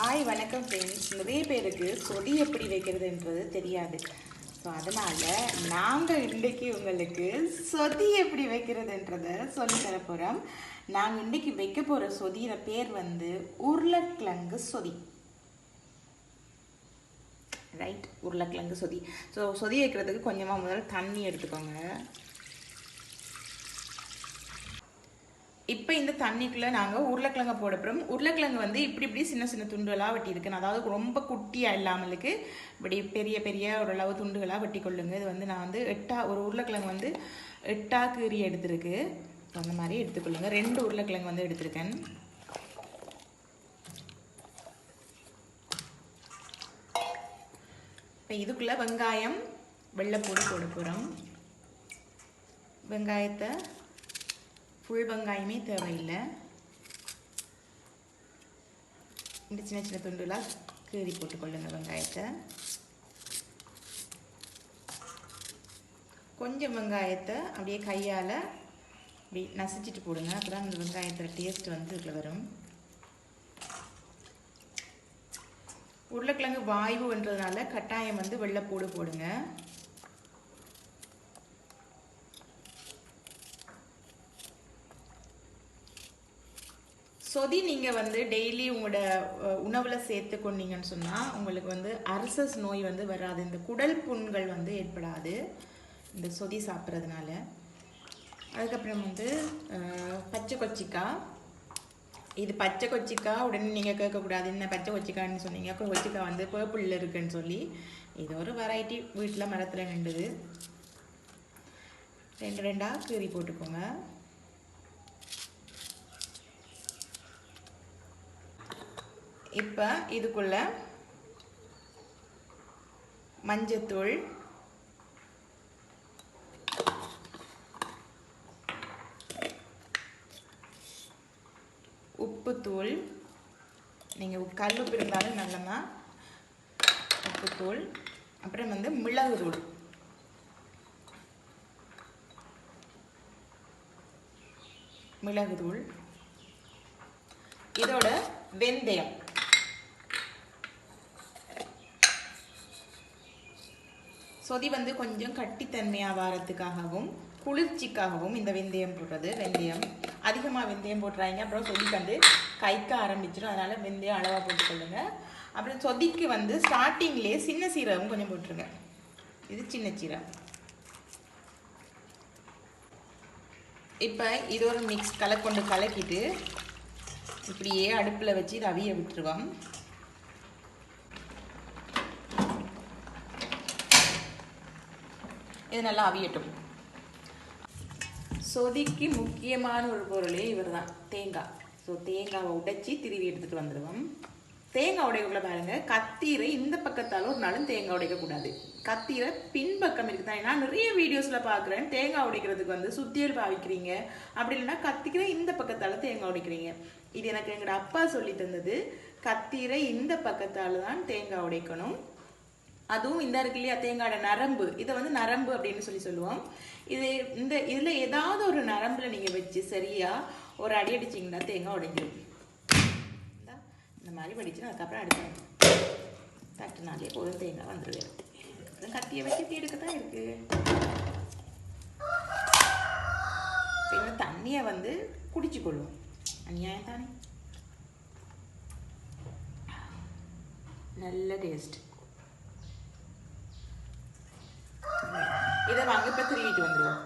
Hi வணக்கம் friends நிறைய பேருக்கு சொடி எப்படி வைக்கிறதுன்றது தெரியாது. ஸோ அதனால் நாங்கள் இன்றைக்கி உங்களுக்கு சொதி எப்படி வைக்கிறதுன்றதை சொல்லி தர போகிறோம் நாங்கள் இன்றைக்கி வைக்க போகிற சொதியிற பேர் வந்து உருளைக்கிழங்கு சொதி ரைட் உருளைக்கிழங்கு சொதி ஸோ சொதி வைக்கிறதுக்கு கொஞ்சமாக முதல்ல தண்ணி எடுத்துக்கோங்க. இப்போ இந்த தண்ணிக்குள்ளே நாங்கள் உருளைக்கிழங்க போட போகிறோம் உருளைக்கிழங்கு வந்து இப்படி இப்படி சின்ன சின்ன துண்டுகளாக வெட்டி இருக்குன்னு அதாவது ரொம்ப குட்டியாக இல்லாமலுக்கு இப்படி பெரிய பெரிய ஓரளவு துண்டுகளாக வெட்டி கொள்ளுங்க இது வந்து நான் வந்து எட்டா ஒரு உருளைக்கிழங்கு வந்து எட்டா கீறி எடுத்திருக்கு. அந்த மாதிரி எடுத்துக்கொள்ளுங்க. ரெண்டு உருளைக்கிழங்கு வந்து எடுத்திருக்கேன். இப்போ இதுக்குள்ளே வெங்காயம் வெள்ளைப்பூடி போட போகிறோம் வெங்காயத்தை புல் வெங்காயமே தேவையில்லை. இந்த சின்ன சின்ன துண்டுலாம் கீறி போட்டுக்கொள்ளுங்க வெங்காயத்தை. கொஞ்சம் வெங்காயத்தை அப்படியே கையால் அப்படி நசிச்சிட்டு போடுங்க. அப்போ தான் அந்த வெங்காயத்தில் டேஸ்ட் வந்து இதில் வரும். உருளைக்கிழங்கு வாய்வுன்றதுனால கட்டாயம் வந்து வெள்ளைப்பூடு போடுங்க. சொதி நீங்கள் வந்து டெய்லி உங்களோட உணவில் சேர்த்து கொண்டீங்கன்னு சொன்னால் உங்களுக்கு வந்து அரசஸ் நோய் வந்து வராது. இந்த குடல் புண்கள் வந்து ஏற்படாது. இந்த சொதி சாப்பிட்றதுனால. அதுக்கப்புறம் வந்து பச்சை கொச்சிக்காய் இது பச்சை கொச்சிக்காய் உடனே நீங்கள் கேட்கக்கூடாது என்ன பச்சை கொச்சிக்கான்னு சொன்னீங்க? அப்புறம் கொச்சிக்காய் வந்து பேர்பிளில் இருக்குன்னு சொல்லி இது ஒரு வெரைட்டி வீட்டில் மரத்தில் நின்றுது. ரெண்டு ரெண்டாக கீறி போட்டுக்கோங்க. இப்போ இதுக்குள்ள மஞ்சத்தூள் உப்புத்தூள் நீங்கள் கல் உப்பு இருந்தாலும் நல்லதான் உப்புத்தூள் அப்புறம் வந்து மிளகுத்தூள். மிளகுத்தூள். இதோட வெந்தயம். சொதி வந்து கொஞ்சம் கட்டித்தன்மையாக வாரத்துக்காகவும் குளிர்ச்சிக்காகவும் இந்த வெந்தயம் போடுறது வெந்தயம். அதிகமாக வெந்தயம் போட்டுறாங்க அப்புறம் சொதிக்கு வந்து கைக்க ஆரம்பிச்சிடும் அதனால் வெந்தயம் அளவாக போட்டுக்கொள்ளுங்க அப்புறம் சொதிக்கு வந்து ஸ்டார்டிங்லேயே சின்ன சீரகம் கொஞ்சம் போட்டுருங்க. இது சின்ன சீரகம். இப்போ இது ஒரு மிக்ஸ் கலக்கொண்டு கலக்கிட்டு இப்படியே அடுப்பில் வச்சு ரவியை விட்டுருவோம். இது நல்லா அவியட்டும். சொதிக்கு முக்கியமான ஒரு பொருளே இவர் தான் தேங்காய். ஸோ தேங்காவை உடைச்சி திருவி எடுத்துகிட்டு வந்துடுவோம் தேங்காய் உடைக்குள்ள பாருங்க கத்தீரை இந்த பக்கத்தால் ஒரு நாளும் தேங்காய் உடைக்கக்கூடாது. கத்தீரை பின்பக்கம் இருக்குது? தான் நான் நிறைய வீடியோஸில் பார்க்குறேன் தேங்காய் உடைக்கிறதுக்கு வந்து சுத்தியல் பாவிக்கிறீங்க. அப்படி இல்லைன்னா கத்திக்கிற இந்த பக்கத்தால் தேங்காய் உடைக்கிறீங்க. இது எனக்கு எங்களோட அப்பா சொல்லி தந்தது கத்தீரை இந்த பக்கத்தால் தான் தேங்காய் உடைக்கணும். அதுவும் இந்த இருக்கு இல்லையா தேங்காயோட நரம்பு. இதை வந்து நரம்பு அப்படின்னு சொல்லி சொல்லுவோம். இது இந்த இதில் ஏதாவது ஒரு நரம்பில் நீங்கள் வச்சு சரியாக ஒரு அடி அடிச்சிங்கன்னா தேங்காய் உடைஞ்சிடும் இந்த மாதிரி வடிச்சு அதுக்கப்புறம் அடுத்த தட்டுனாலே போதும் தேங்காய் வந்துடுவேன் கத்தியை வச்சு தீடுக்கு தான் இருக்குது இந்த தண்ணியை வந்து குடிச்சு கொள்ளுவோம் அநியாயம் தானே? நல்ல டேஸ்ட் இதை வாங்க இப்போ திருவிட்டு வந்துடுவோம்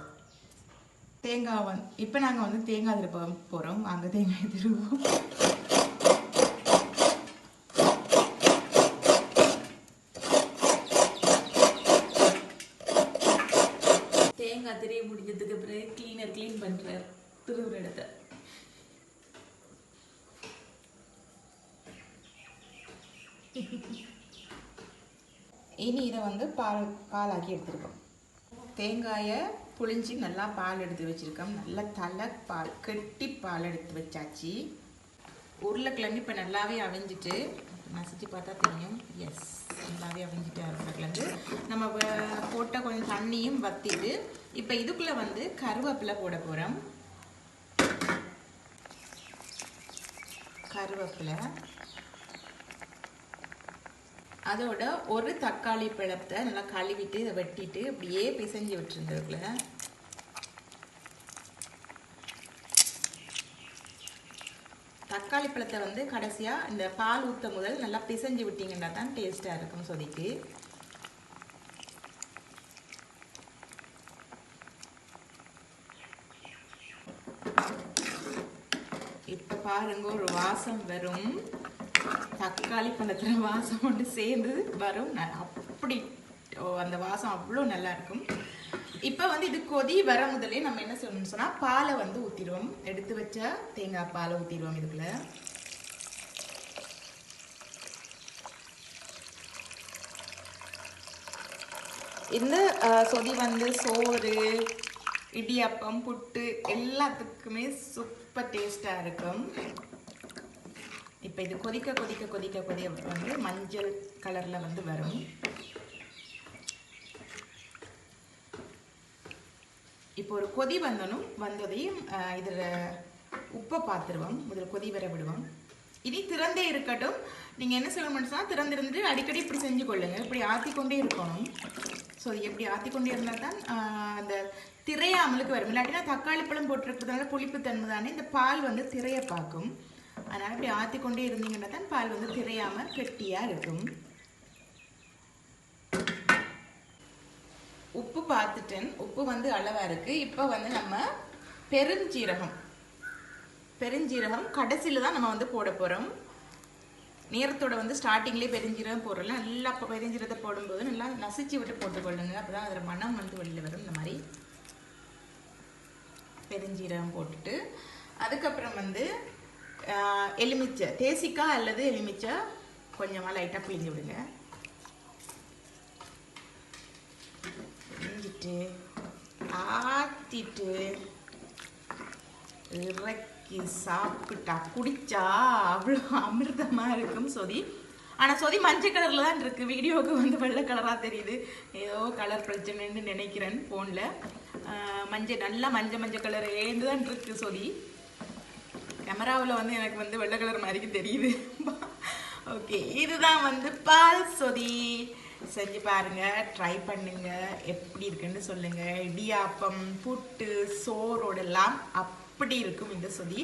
தேங்காய் வந்து இப்போ நாங்கள் வந்து தேங்காய் திருப்ப போகிறோம் அங்கே தேங்காய் திருவோம் தேங்காய் திரிய முடிஞ்சதுக்கு பிறகு கிளீனர் க்ளீன் பண்ணுறார் திருவுற இடத்த. இனி இதை வந்து பால் பாலாக்கி எடுத்துருக்கோம். தேங்காயை புளிஞ்சு நல்லா பால் எடுத்து வச்சுருக்கோம். நல்லா தலை பால் கெட்டி பால் எடுத்து வச்சாச்சு. உருளைக்கிழங்கு இப்போ நல்லாவே அவிஞ்சிட்டு நசிச்சு பார்த்தா தெரியும். எஸ் நல்லாவே அவிஞ்சிட்டு உருளைக்கிழங்கு. நம்ம போட்ட கொஞ்சம் தண்ணியும் வத்திட்டு இப்போ இதுக்குள்ளே வந்து கருவேப்பிலை போட போகிறோம் கருவேப்பிலை. அதோட ஒரு தக்காளி பழத்தை நல்லா கழுவிட்டு இதை வெட்டிட்டு அப்படியே பிசைஞ்சு விட்டுருந்துருக்குல தக்காளி பழத்தை வந்து கடைசியாக இந்த பால் ஊற்ற முதல் நல்லா பிசைஞ்சு விட்டீங்கன்னா தான் டேஸ்ட்டாக இருக்கும் சொதிக்கு. இப்போ பாருங்க ஒரு வாசம் வரும். தக்காளி பழத்தில் வாசம் கொண்டு சேர்ந்து வரும். ந- அப்படி ஓ, அந்த வாசம் அவ்வளோ நல்லா இருக்கும். இப்போ வந்து இது கொதி வர முதலே நம்ம என்ன சொல்லணும்னு சொன்னால் பாலை வந்து ஊற்றிடுவோம் எடுத்து வச்ச தேங்காய் பாலை ஊற்றிடுவோம் இதுக்குள்ள. இந்த சொதி வந்து சோறு இடியாப்பம் புட்டு எல்லாத்துக்குமே சூப்பர் டேஸ்டாக இருக்கும். இப்போ இது கொதிக்க கொதிக்க கொதிக்க கொதிய வந்து மஞ்சள் கலரில் வந்து வரும். இப்போ ஒரு கொதி வந்தனும் வந்ததையும் இதில் உப்பை பார்த்துருவோம் முதல் கொதி வர விடுவோம். இனி திறந்தே இருக்கட்டும். நீங்கள் என்ன சொல்லணும்னு சொன்னால் திறந்திருந்து அடிக்கடி இப்படி செஞ்சு கொள்ளுங்கள் இப்படி ஆற்றிக்கொண்டே இருக்கணும். ஸோ எப்படி ஆற்றிக்கொண்டே இருந்தால் தான் அந்த அந்த திரையாமலுக்கு வரும். இல்லாட்டினா தக்காளி பழம் போட்டிருக்கிறதுனால புளிப்பு தன்மை தானே இந்த பால் வந்து திரையை பார்க்கும். அதனால் இப்படி ஆற்றிக்கொண்டே இருந்தீங்கன்னா தான் பால் வந்து திரையாமல் கெட்டியாக இருக்கும். உப்பு பார்த்துட்டேன். உப்பு வந்து அளவாக இருக்குது இப்போ வந்து நம்ம பெருஞ்சீரகம். பெருஞ்சீரகம் கடைசியில் தான் நம்ம வந்து போட போகிறோம் நேரத்தோட வந்து ஸ்டார்டிங்லேயே பெருஞ்சீரகம் போடுறோம்ல. நல்லா இப்போ பெருஞ்சீரத்தை போடும்போது நல்லா நசிச்சு விட்டு போட்டுக்கொள்ளுங்க. அப்போ தான் அதில் மனம் வந்து வெளியில் வரும். இந்த மாதிரி பெருஞ்சீரகம் போட்டுட்டு அதுக்கப்புறம் வந்து எலுமிச்சை தேசிக்காய் அல்லது எலுமிச்சை கொஞ்சமாக லைட்டாக பிழிஞ்சு விடுங்க. பிழிஞ்சிட்டு ஆத்திட்டு இறக்கி சாப்பிட்டா குடிச்சா அவ்வளோ அமிர்தமாக இருக்கும் சொதி. ஆனால் சொதி மஞ்சள் கலரில் தான் இருக்குது வீடியோவுக்கு வந்து வெள்ளை கலராக தெரியுது. ஏதோ கலர் பிரச்சனைன்னு நினைக்கிறேன் ஃபோனில் மஞ்சள் நல்லா மஞ்சள் மஞ்சள் கலர் ஏந்து தான் இருக்குது சொதி. கேமராவில் வந்து எனக்கு வந்து வெள்ளை கலர் மாதிரி தெரியுது. ஓகே இதுதான் வந்து பால் சொதி. செஞ்சு பாருங்க ட்ரை பண்ணுங்க. எப்படி இருக்குன்னு சொல்லுங்க. இடியாப்பம் புட்டு சோறோடெல்லாம் அப்படி இருக்கும் இந்த சொதி.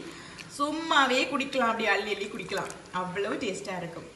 சும்மாவே குடிக்கலாம் அப்படி அள்ளி அள்ளி குடிக்கலாம். அவ்வளவு டேஸ்ட்டாக இருக்கும்.